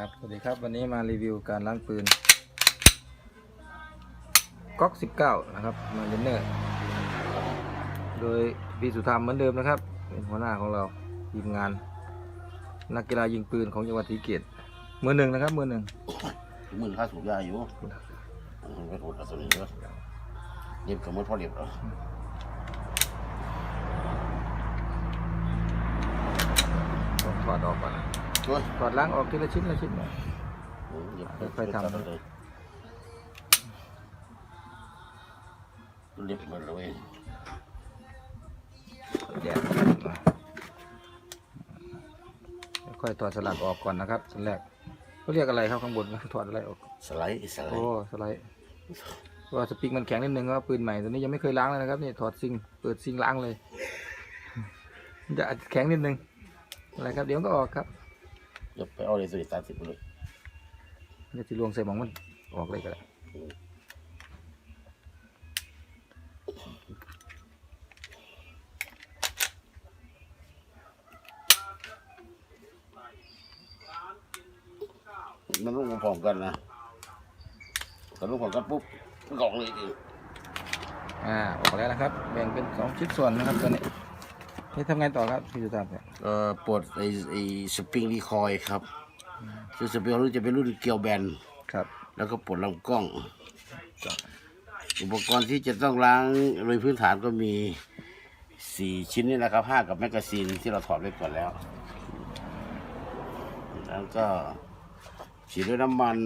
ครับ สวัสดีครับ วันนี้มารีวิวการล้างปืนก๊อก 19 นะครับ มาเรนเนอร์ โดยพี่สุธรรมเหมือนเดิมนะครับ เป็นหัวหน้าของเราทีมงาน นักกีฬายิงปืนของจังหวัดศรีเกตมือหนึ่งนะครับ มือหนึ่งหมื่นค่าสูบยาอยู่มันก็ถูกกระสุนเยอะเย็บกับมือพอเรียบแล้วต้องถอดออกก่อนนะ โอ้ยถอดล้างออกทีละชิ้นละชิ้นนะเย็บค่อยๆทำเลยเรียบหมดเลยแยกมาค่อยๆถอดสลักออกก่อนนะครับสันแรกเขาเรียกอะไรครับข้างบนถอดอะไรออก สไลด์สไลโอ้ด์สไลด์เพราะว่าสปริงมันแข็งนิดนึงก็ปืนใหม่ตัวนี้ยังไม่เคยล้างเลยนะครับนี่ถอดซิงเปิดซิงล้างเลยมันจะแข็งนิดนึงอะไรครับเดี๋ยวมันก็ออกครับ เดี๋ยวไปเอาเลยสุดตาสิบเลยมันจะลวงใส่หมองมันออกเลยก็ได้มันลูกพร้อมกันนะแต่ลูกพร้อมกันปุ๊บมันก็ออกเลยเองอ่าออกแล้วนะครับ แบ่งเป็นสองชิ้นส่วนนะครับตัวนี้ นี่ทำไงต่อครับพี่สุธาเนี่ยเอ่อปลดไอ้ไอ้สปริงรีคอยล์ครับซึ่งสปริงรู้จะเป็นรุ่นเกลียวแบน ครับ แล้วก็ปลดลำกล้อง อุปกรณ์ที่จะต้องล้างโดยพื้นฐานก็มีสี่ชิ้นนี่นะครับห้ากับแมกกาซีนที่เราถอดไว้ก่อนแล้ว แล้วก็ฉีดด้วยน้ำมัน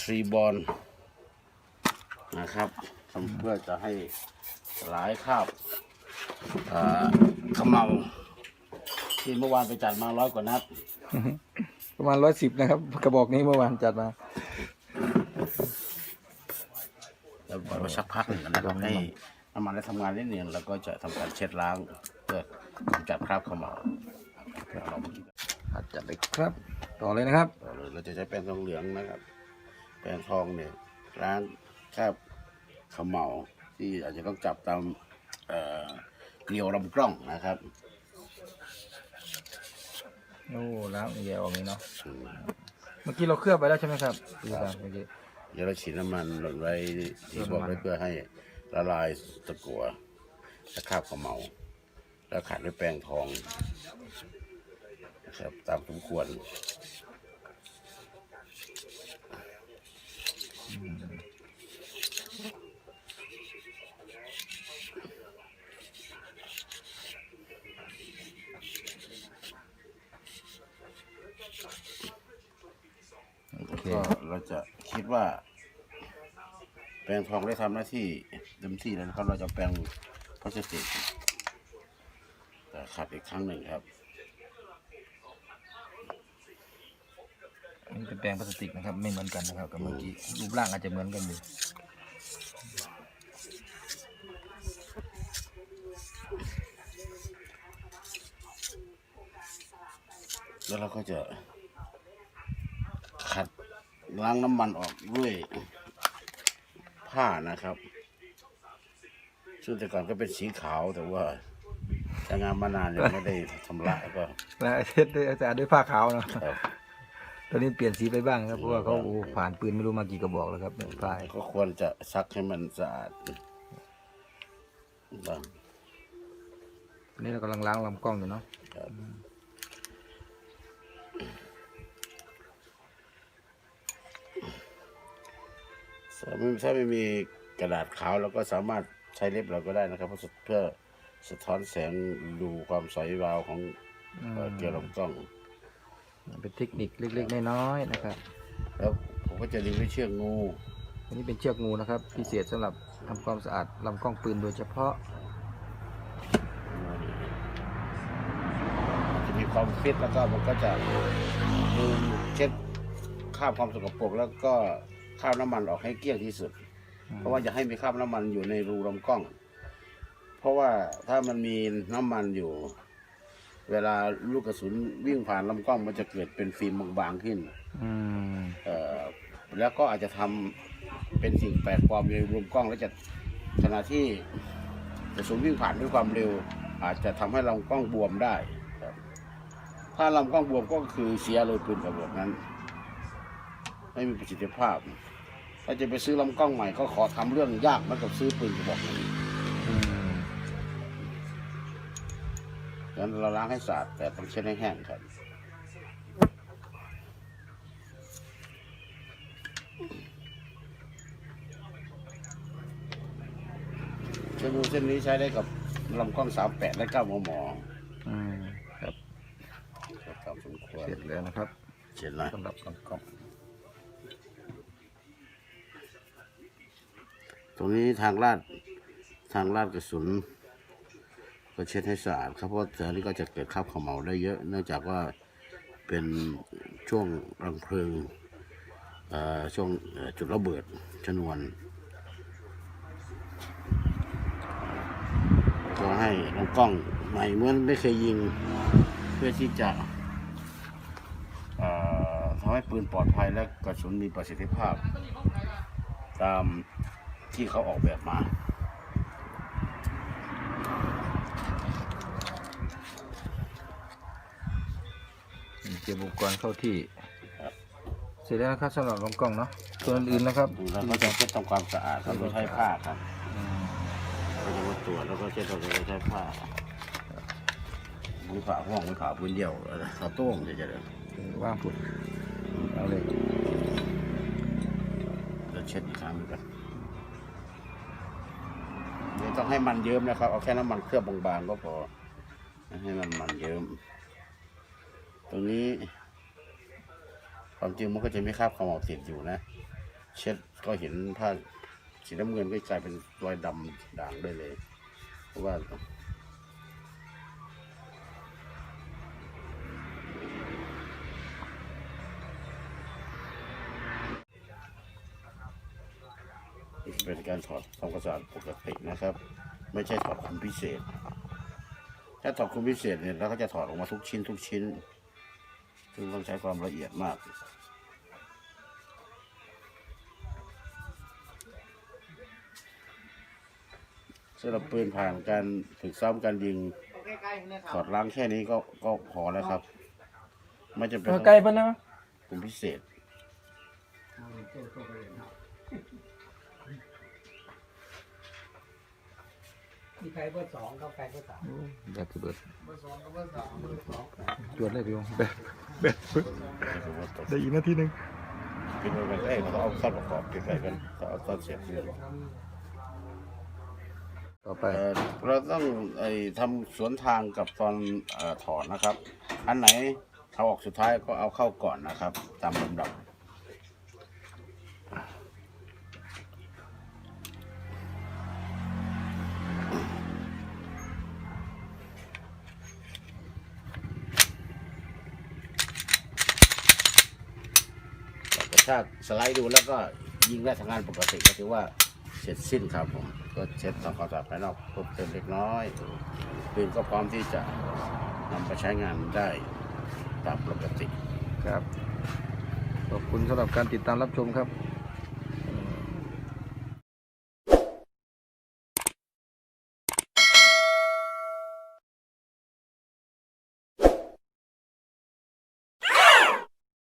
ทรีบอลนะครับทำเพื่อจะให้สลายคราบเอ่อเขมเมาที่เมื่อวานไปจัดมาร้อยกว่านัดประมาณร้อยสิบนะครับ กระบอกนี้เมื่อวานจัดมาแล้วปล่อยไว้สักพักหนึ่งนะครับให้น้ำมันได้ทำงานนิดหนึ่งแล้วก็จะทำการเช็ดล้างเพื่อกำจัดคราบเขม่าเดี๋ยวเรามาดูกันอาจจัดเลยครับ ต่อเลยนะครับต่อเลยเราจะใช้แป้งทองเหลืองนะครับแป้งทองเนี่ยล้างคราบเขม่าที่อาจจะต้องจับตาม เอ่อเกลียวลำกล้องนะครับโอ้ล้างแย่ออกนี้เนาะอืมเมื่อกี้เราเคลือบไปแล้วใช่ไหมครับพี่สุธาเมื่อกี้เดี๋ยวเราฉีดน้ำมันหล่นไว้ที่บอกไว้เพื่อให้ละลายตะกั่วและคราบเขม่าแล้วขัดด้วยแป้งทองนะครับตามสมควรโอ ว่า แปรงทองได้ทำหน้าที่เต็มที่แล้วนะครับ เราจะแปรงพลาสติกแต่ขัดอีกครั้งหนึ่งครับอันนี่เป็นแปรงพลาสติกนะครับ ไม่เหมือนกันนะครับ กับเมื่อกี้รูปร่างอาจจะเหมือนกันอยู่แล้วเราก็จะขัด ล้างน้ำมันออกด้วยผ้านะครับ ซึ่งแต่ก่อนก็เป็นสีขาวแต่ว่าใช้งานมานานยังไม่ได้ทำลายก็แล้วเช็ดด้วยอาจารย์ด้วยผ้าขาวเนาะครับตอนนี้เปลี่ยนสีไปบ้างครับเพราะว่าเขาโอ้ผ่านปืนไม่รู้มากี่กระบอกแล้วครับเนี่ยผ้าก็ควรจะซักให้มันสะอาดบ้างอันนี้เรากำลังล้างลำกล้องอยู่เนาะ ถ้าไม่ถ้าไม่มีกระดาษขาวเราก็สามารถใช้เล็บเราก็ได้นะครับเพื่อเพื่อสะท้อนแสงดูความใสวาวของเอ่อเกลียวลำกล้อง เป็นเทคนิคเล็กๆน้อยๆนะครับ แล้วผมก็จะรีวิวเชือกงู อันนี้เป็นเชือกงูนะครับ พิเศษสำหรับทำความสะอาดลำกล้องปืนโดยเฉพาะจะมีความฟิตแล้วก็มันก็จะดูเช็ดคราบความสกปรกแล้วก็ คราบน้ำมันออกให้เกลี้ยงที่สุด เพราะว่าจะให้มีคราบน้ำมันอยู่ในรูลำกล้อง เพราะว่าถ้ามันมีน้ำมันอยู่ เวลาลูกกระสุนวิ่งผ่านลำกล้องมันจะเกิดเป็นฟิล์มบางๆขึ้นอืมเอ่อแล้วก็อาจจะทำเป็นสิ่งแปลกปลอมในรูลำกล้อง แล้วจะขณะที่กระสุนวิ่งผ่านด้วยความเร็ว อาจจะทำให้ลำกล้องบวมได้ครับถ้าลำกล้องบวมก็คือเสียเลยปืนกระบอกนั้น ไม่มีประสิทธิภาพ ถ้าจะไปซื้อลำกล้องใหม่ก็ขอทำเรื่องยากเหมือนกับซื้อปืนกระบอกนั้นอืมดังนั้นเราล้างให้สะอาดแต่ต้องเช็ดให้แห้งครับ เส้นนูเส้นนี้ใช้ได้กับลำกล้องสามแปดและเก้ามมอืมครับครับสมควรเสร็จแล้วนะครับเช็ดหน่อยสำหรับลำกล้อง ตรงนี้ทางลาดทางลาดกระสุน ก็เช็ดให้สะอาดครับเพราะแถวนี้ก็จะเกิดคราบขมเหลาได้เยอะ เนื่องจากว่าเป็นช่วงรังเพลิงอ่อช่วงจุดระเบิดชนวน ก็ให้ลำกล้องใหม่เหมื่อนไม่เคยยิง เพื่อที่จะอ่อทำให้ปืนปลอดภัยและกระสุนมีประสิทธิภาพ ตาม ที่เขาออกแบบมา เก็บอุปกรณ์เข้าที่ ครับ เสร็จแล้วนะครับสำหรับลำกล้องเนาะส่วนอื่นๆนะครับ แล้วก็จะเช็ดทำความสะอาดครับโดยใช้ผ้าครับอืมก็จะมาตรวจแล้วก็เช็ดโดยใช้ผ้ามีผ้าห้องมีผ้าพื้นเดียวเขาโต้งจะจะเดี๋ยวว่างผุดเอาเลย เราเช็ดอีกครั้งหนึ่งกันเดี๋ยว ต้องให้มันเยิ้มนะครับ เอาแค่น้ำมันเคลือบบางๆก็พอ ให้มันมันเยิ้ม ตรงนี้ ความจริงมันก็จะไม่คราบความเอาติดอยู่นะ เช็ดก็เห็นถ้าสีน้ำเงินก็กลายเป็นรอยดำด่างได้เลย เพราะว่า เป็นการถอดทำความสะอาดปกตินะครับ ไม่ใช่ถอดคุมพิเศษ ถ้าถอดคุมพิเศษเนี่ยเราก็จะถอดออกมาทุกชิ้นทุกชิ้น ซึ่งต้องใช้ความละเอียดมากสำหรับปืนผ่านการฝึกซ้อมการยิงถอดล้างแค่นี้ก็ก็พอแล้วครับ ไม่จำเป็นต้องไกลปะนะคุมพิเศษ มีใครเบอร์สองเข้าใครเบอร์สามแบบระเบิดเบอร์สองกับเบอร์สามเบอร์สองจวดเลยพี่วงแบบแบบได้อีกนาทีหนึ่งคิดว่าเป็นเอ้ยเขาเอาเข้าประกอบใส่กันเขาเอาตอนเสียบเรื่องต่อไปเอ่อเราต้องไอ้ทำสวนทางกับตอนเอ่อถอดนะครับ อันไหนเอาออกสุดท้ายก็เอาเข้าก่อนนะครับ ตามลำดับ ถ้าสไลด์ดูแล้วก็ยิงได้ทางงานปกติก็ถือว่าเสร็จสิ้นครับผม ก็เช็ดทำความสะอาดภายนอกเพิ่มเติมเล็กน้อยปืนก็พร้อมที่จะนำไปใช้งานได้ตามปกติ ครับ ขอบคุณสำหรับการติดตามรับชมครับ